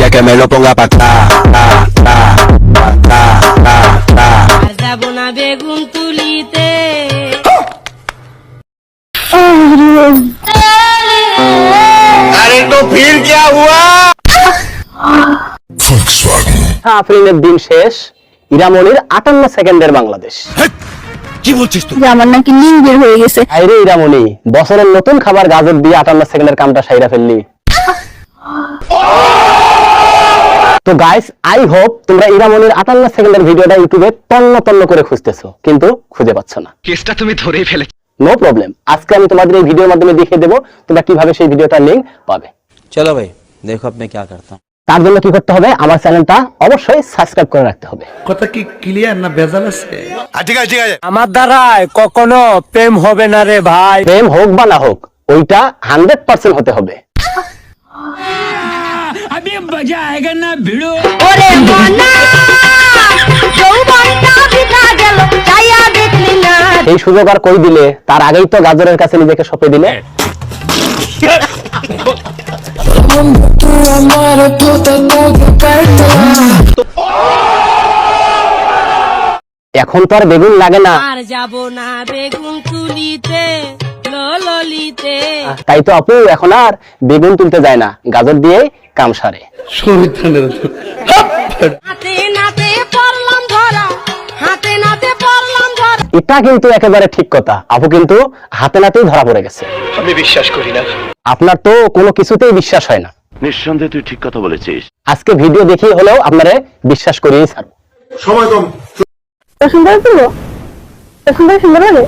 Ya que me lo ponga pa' acá, ta, ta, ta, ta, ta, ta. যাব না বেগুন তুলিতে আফরিনের দিন শেষ ইরামনির আটান্ন সেকেন্ডের বাংলাদেশ। কি বলছিস তুই? আমার নাকি লিং বের হয়ে গেছে। আরে ইরামনি বছরের নতুন খাবার গাজর দিয়ে 58 সেকেন্ডের কামটা সাইরা ফেললি। তো গাইস আই হোপ তোমরা ইরামনির 58 সেকেন্ডের ভিডিওটা ইউটিউবে তন্ন তন্ন করে খুঁজতেছো কিন্তু খুঁজে পাচ্ছ না। কেসটা তুমি ধরেই ফেলে নো প্রবলেম আজকে আমি তোমাদের এই ভিডিওর মাধ্যমে দেখিয়ে দেবো তোমরা কীভাবে সেই ভিডিওটার লিংক পাবে। চলো ভাই দেখো আপনি কি করতাম তার জন্য কি করতে হবে? আমার চ্যানেলটা অবশ্যই সাবস্ক্রাইব করে রাখতে হবে। কথা কি ক্লিয়ার না ভেজাল আছে? ঠিক আছে ঠিক আছে। আমার দ্বারাই কখনো প্রেম হবে না রে ভাই। প্রেম হোক বা না হোক ওইটা হান্ড্রেড পার্সেন্ট হতে হবে। ওরে মনা যৌবনটা বিতা গেল চাইয়া দেখলি না। এই সুযোগ আর কই দিলে? তার আগেই তো গাজরের কাছে নিজেকে সঁপে দিলে। এখন তো আর বেগুন লাগে না। আর যাব না বেগুন তুলিতে ললিতে তাই তো আপু এখন আর বেগুন তুলতে যায় না গাজর দিয়ে কাম সারে। হাতে নাতে পড়লাম ধরা হাতে নাতে পড়লাম ধরা। এটা কিন্তু একেবারে ঠিক কথা। আপু কিন্তু হাতে নাতেই ধরা পড়ে গেছে। আমি বিশ্বাস করি না। আপনার তো কোনো কিছুতেই বিশ্বাস হয় না। নিঃসন্দেহে তুই ঠিক কথা বলেছিস। আজকে ভিডিও দেখি হলেও আপনারে বিশ্বাস করিয়েই ছাড়বো। সুন্দর করব সুন্দর সুন্দর লাগে?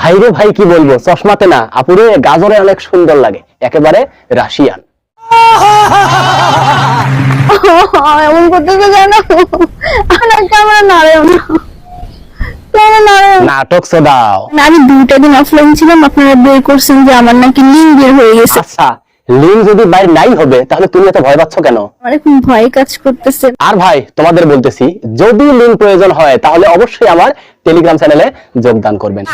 ভাই রে ভাই কি বলব? চশমাতে না আপুরে গাজরে অনেক সুন্দর লাগে। একেবারে রাশিয়ান। এমন জানো। আমার ক্যামেরা নাড়ে না। নাটক দাও। না, আমি দুইটা দিন অফলাইন ছিলাম আপনারা বের করছেন যে আমার নাকি লিঙ্ক বের হয়ে গেছে। আচ্ছা লিঙ্ক যদি বাইর নাই হবে তাহলে তুমি এত ভয় পাচ্ছ কেন? ভয় কাজ করতেছে। আর ভাই তোমাদের বলতেছি যদি লিঙ্ক প্রয়োজন হয় তাহলে অবশ্যই আমার টেলিগ্রাম চ্যানেলে যোগদান করবেন।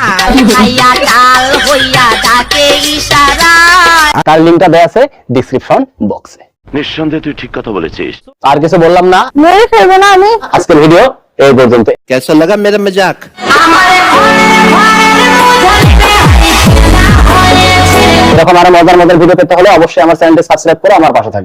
তার লিঙ্কটা দেয়া আছে ডেসক্রিপশন বক্সে নিঃসন্দেহে তুই ঠিক কথা বলেছিস। আর কিছু বললাম না? মেরে ফেলবে না আমি। আজকের ভিডিও এই পর্যন্ত কেমন লাগা? মেরা মজাক। এরকম আরও মজার মজার ভিডিও পেতে হলে অবশ্যই আমার চ্যানেলটি সাবস্ক্রাইব করে আমার পাশে থাকবে